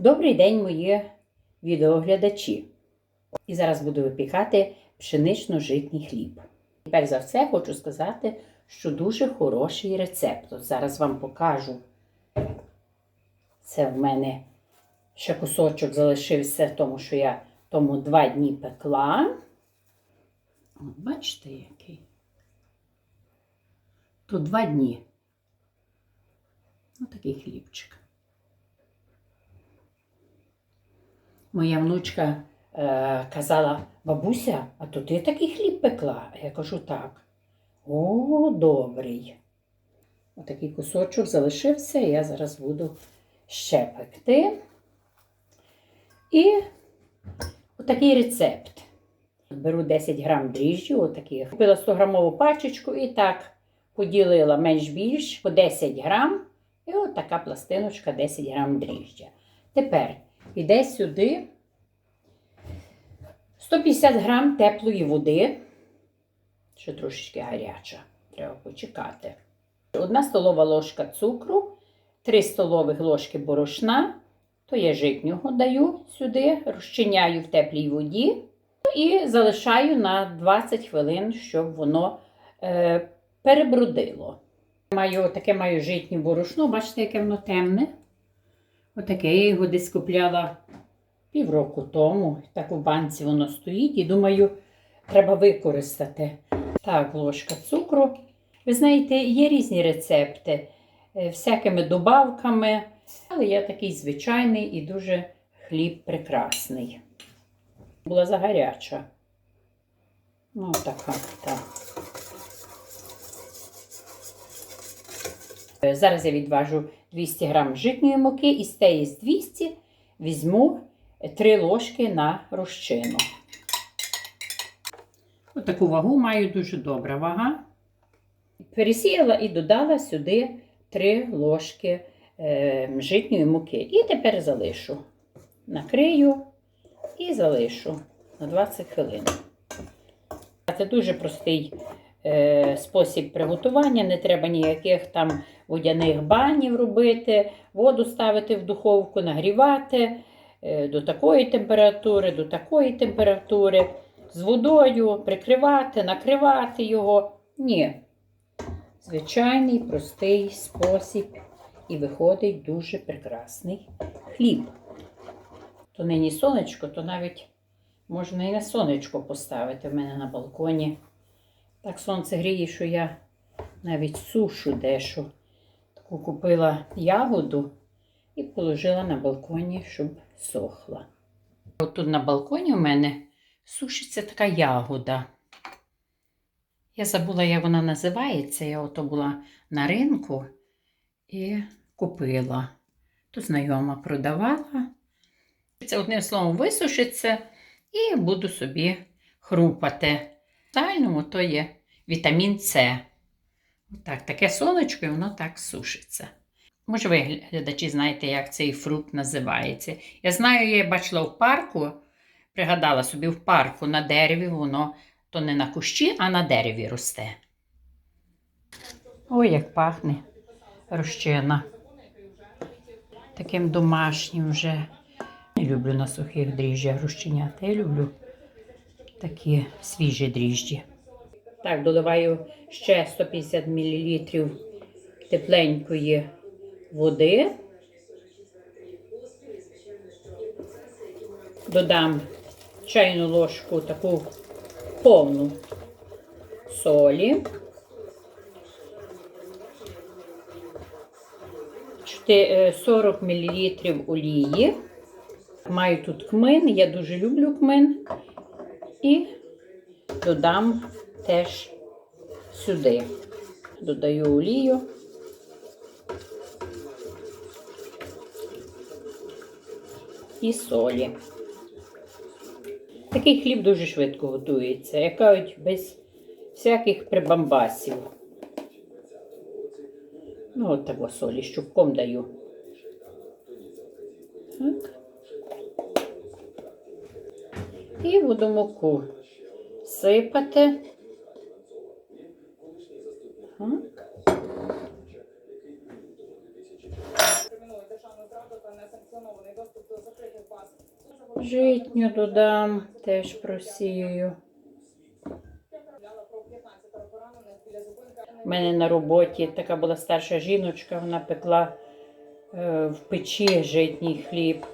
Добрий день, мої відеоглядачі. І зараз буду випікати пшенично-житній хліб. І Перш за все, хочу сказати, що дуже хороший рецепт. От зараз вам покажу. Це в мене ще кусочок залишився, тому що я тому два дні пекла. От бачите, який? Тут два дні. Ось такий хлібчик. Моя внучка е, казала, бабуся, а то ти такий хліб пекла? А я кажу так. О, добрий. Отакий кусочок залишився, я зараз буду ще пекти. І отакий рецепт. Беру 10 грам дріжджів, отаких. Купила 100 грамову пачечку і так поділила менш-більш по 10 грам. І от така пластиночка 10 грам дріжджя. Тепер іде сюди 150 грам теплої води. Ще трошечки гаряча. Треба почекати. Одна столова ложка цукру, 3 столових ложки борошна, то я житнього даю сюди, розчиняю в теплій воді і залишаю на 20 хвилин, щоб воно е, перебрудило. Маю, таке маю житнє борошно, бачите, яке воно темне. Отаке я його десь купляла півроку тому. Так у банці воно стоїть і думаю, треба використати. Так, ложка цукру. Ви знаєте, є різні рецепти е, всякими добавками, але я такий звичайний і дуже хліб прекрасний. Була загаряча. Ну, така, так. Зараз я відважу 200 грам житньої муки і з тієї з 200 візьму 3 ложки на розчину. Ось таку вагу маю дуже добра вага. Пересіяла і додала сюди 3 ложки е, житньої муки. І тепер залишу. Накрию і залишу на 20 хвилин. Це дуже простий е, спосіб приготування, не треба ніяких там водяних банів робити, воду ставити в духовку, нагрівати е, до такої температури, до такої температури, з водою прикривати, накривати його. Ні. Звичайний простий спосіб і виходить дуже прекрасний хліб. То нині сонечко, то навіть можна і на сонечко поставити в мене на балконі. Так сонце гріє, що я навіть сушу дещо. Купила ягоду і положила на балконі, щоб сохла. От тут на балконі у мене сушиться така ягода. Я забула, як вона називається. Я ото була на ринку і купила. То знайома продавала. Це одним словом висушиться і буду собі хрупати. В загальному то є вітамін С. Отак, таке сонечко, і воно так сушиться. Може, ви, глядачі, знаєте, як цей фрукт називається. Я знаю, я бачила в парку, пригадала собі в парку на дереві, воно то не на кущі, а на дереві росте. Ой, як пахне розчина. Таким домашнім вже. Не люблю на сухих дріжджах розчиняти. Я люблю такі свіжі дріжджі. Так, доливаю ще 150 мл тепленької води. Додам чайну ложку таку повну солі. Чти- е, 40 мл олії. Маю тут кмин, я дуже люблю кмин. І додам теж сюди. Додаю олію. І солі. Такий хліб дуже швидко готується, як кажуть, без всяких прибамбасів. Ну, от того солі, щупком даю. Так. І буду муку сипати. Житню додам, теж просію. У мене на роботі така була старша жіночка, вона пекла е, в печі житній хліб.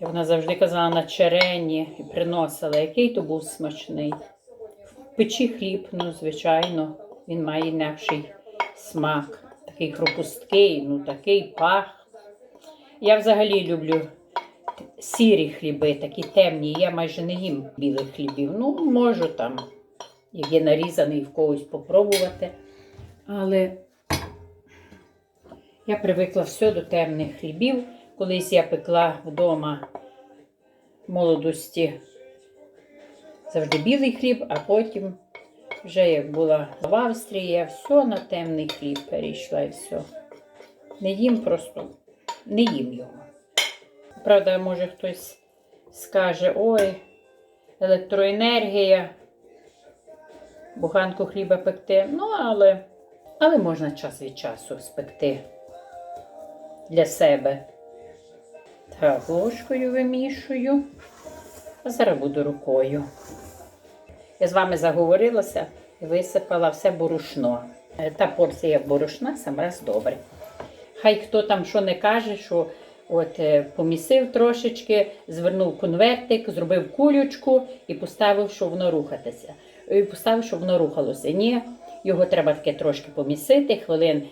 І вона завжди казала на черені і приносила, який то був смачний. В печі хліб, ну, звичайно, він має інакший смак. Такий хрупусткий, ну такий пах. Я взагалі люблю сірі хліби, такі темні. Я майже не їм білих хлібів. Ну, можу там, як є нарізаний в когось попробувати. Але я привикла все до темних хлібів. Колись я пекла вдома в молодості завжди білий хліб, а потім, вже як була в Австрії, я все на темний хліб перейшла і все. Не їм просто, не їм його. Правда, може хтось скаже, ой, електроенергія, буханку хліба пекти. Ну, але, але можна час від часу спекти для себе. Так, ложкою вимішую, а зараз буду рукою. Я з вами заговорилася і висипала все борошно. Е, Та порція борошна сам раз добре. Хай хто там що не каже, що от е, помісив трошечки, звернув конвертик, зробив кулючку і поставив, щоб воно рухатися. І поставив, щоб воно рухалося. Ні, його треба таке трошки помісити, хвилин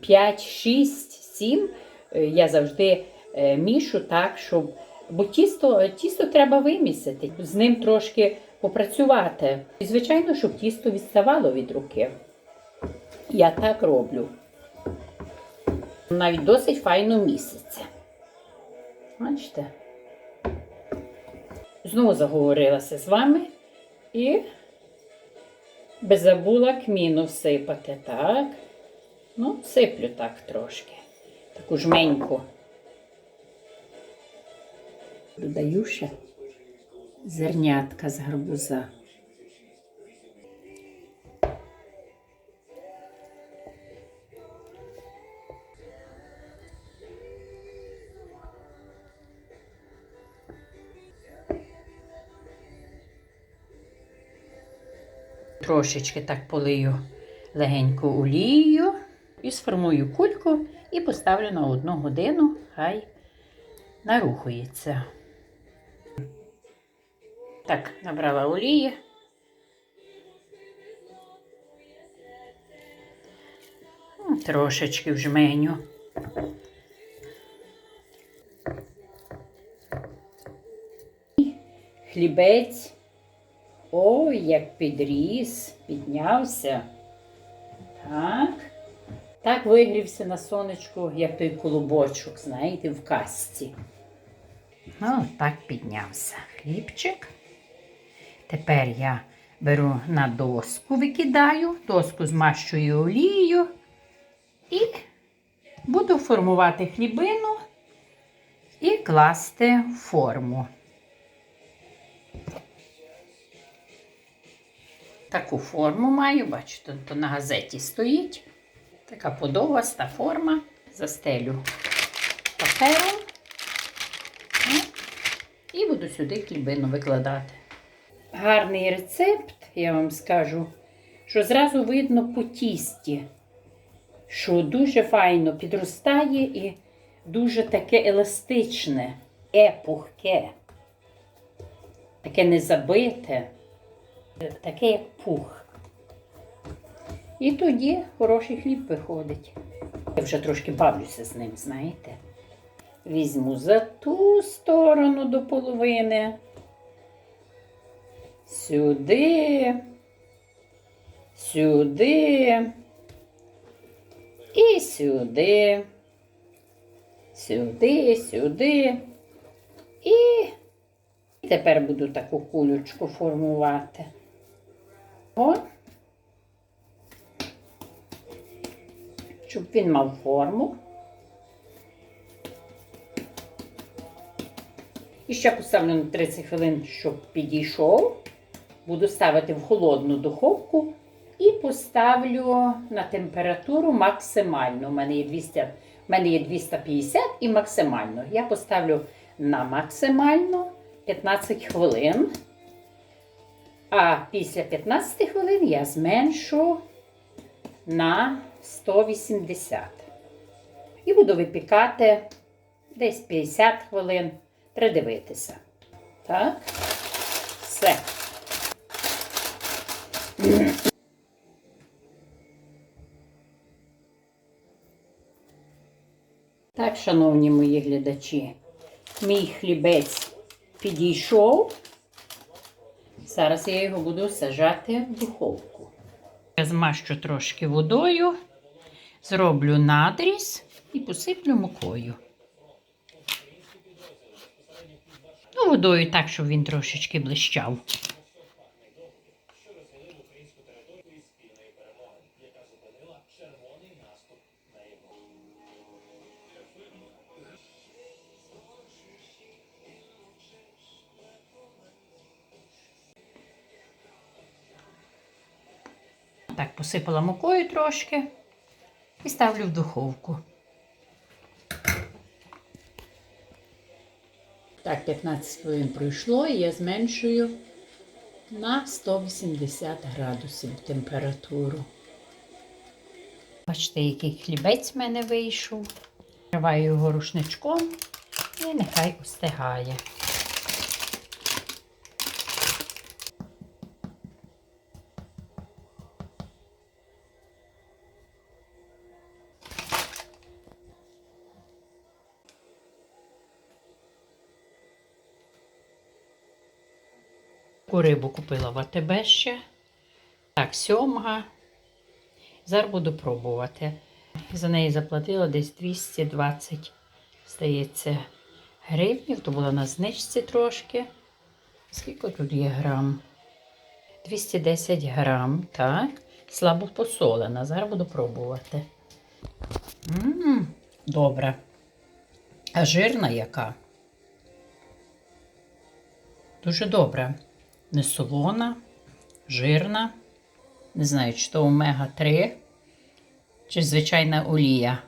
5, 6, 7. Е, Я завжди е, мішу так, щоб. Бо тісто, тісто треба вимісити, з ним трошки попрацювати. І, звичайно, щоб тісто відставало від руки. Я так роблю. Навіть досить файно місяця. Бачите? Знову заговорилася з вами і би забула кміну всипати. Так. Ну, сиплю так трошки. Таку жменьку. Додаю ще зернятка з гарбуза. Трошечки так полию легенько олією і сформую кульку і поставлю на одну годину, хай нарухується. Так, набрала олії. Трошечки в жменю. Хлібець. Ой, як підріс, піднявся. Так. Так вигрівся на сонечку, як той колобочок, знаєте, в касці. Ну, так піднявся хлібчик. Тепер я беру на доску, викидаю, доску змащую олією і буду формувати хлібину і класти форму. Таку форму маю, бачите, то на газеті стоїть. Така подовгаста форма. Застелю папером. І буду сюди хлібину викладати. Гарний рецепт, я вам скажу, що зразу видно по тісті, що дуже файно підростає і дуже таке еластичне, епухке, таке незабите, таке як пух. І тоді хороший хліб виходить. Я вже трошки бавлюся з ним, знаєте. Візьму за ту сторону до половини. Сюди. Сюди. І сюди. Сюди, сюди. І тепер буду таку кулючку формувати. О. Щоб він мав форму. І ще поставлю на 30 хвилин, щоб підійшов. Буду ставити в холодну духовку і поставлю на температуру максимальну. У мене є 200, в мене є 250 і максимально. Я поставлю на максимально 15 хвилин. А після 15 хвилин я зменшу на 180. І буду випікати десь 50 хвилин. Треба дивитися. Так. Все. Так, шановні мої глядачі, мій хлібець підійшов. Зараз я його буду сажати в духовку. Я змащу трошки водою, зроблю надріз і посиплю мукою. Ну, водою так, щоб він трошечки блищав. Так, посипала мукою трошки і ставлю в духовку. Так, 15 хвилин пройшло, і я зменшую на 180 градусів температуру. Бачите, який хлібець в мене вийшов. Триваю його рушничком і нехай остигає. Таку рибу купила в АТБ ще. Так, сьомга. Зараз буду пробувати. За неї заплатила десь 220, здається, гривнів. То була на знижці трошки. Скільки тут є грам? 210 грам, так. Слабо посолена. Зараз буду пробувати. М, добре. А жирна яка? Дуже добре. Не солона, жирна. Не знаю, чи то омега-3, чи звичайна олія.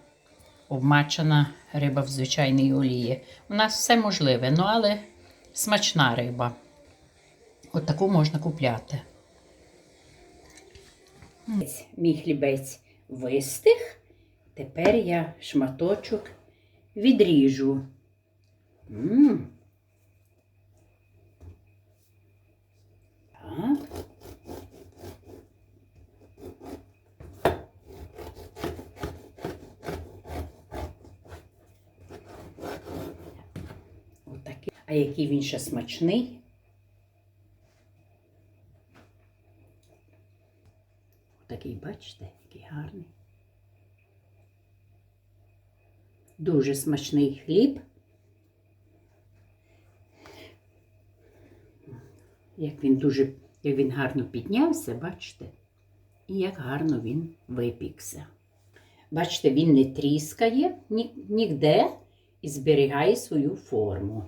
Обмачена риба в звичайній олії. У нас все можливе, ну але смачна риба. От таку можна купляти. Мій хлібець вистиг. Тепер я шматочок відріжу. М. Отакий. А який він ще смачний? Такий, бачите, який гарний. Дуже смачний хліб. Як він дуже, як він гарно піднявся, бачите? І як гарно він випікся. Бачите, він не тріскає ні, ніде і зберігає свою форму.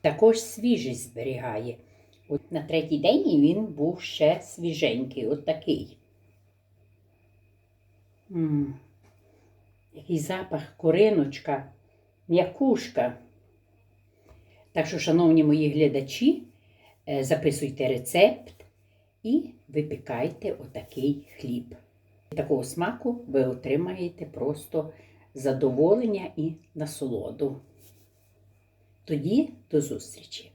Також свіжість зберігає. От на третій день він був ще свіженький, от такий. М. Який запах кориночка, м'якушка. Так що, шановні мої глядачі, е, записуйте рецепт і випікайте отакий хліб. Такого смаку ви отримаєте просто задоволення і насолоду. Тоді до зустрічі!